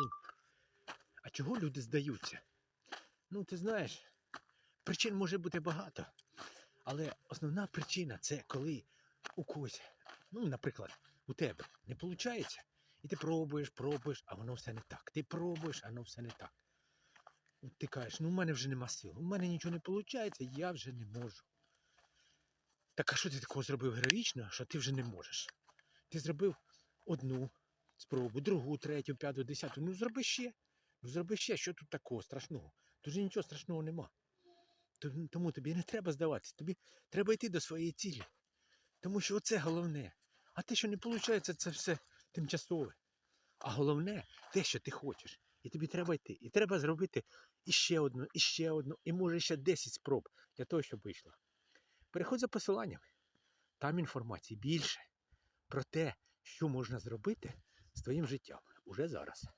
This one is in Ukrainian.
блін. А чого люди здаються? Ну, ти знаєш, причин може бути багато. Але основна причина це коли у когось, ну, наприклад, у тебе не виходить, і ти пробуєш, пробуєш, а воно все не так. Ти пробуєш, а воно все не так. От Ти кажеш, ну в мене вже нема сил, у мене нічого не виходить, я вже не можу. Так а що ти такого зробив героїчного, що ти вже не можеш? Ти зробив одну спробу, другу, третю, п'яту, десяту. Ну зроби ще. Ну зроби ще, що тут такого страшного? Тут же нічого страшного нема. Тому- тобі не треба здаватися, тобі треба йти до своєї цілі. Тому що оце головне. А те, що не виходить, це все тимчасове. А головне те, що ти хочеш. І тобі треба йти. І треба зробити іще одну, іще одну, і може ще 10 спроб для того, щоб вийшло. Переходь за посиланнями. Там інформації більше про те, що можна зробити з твоїм життям уже зараз.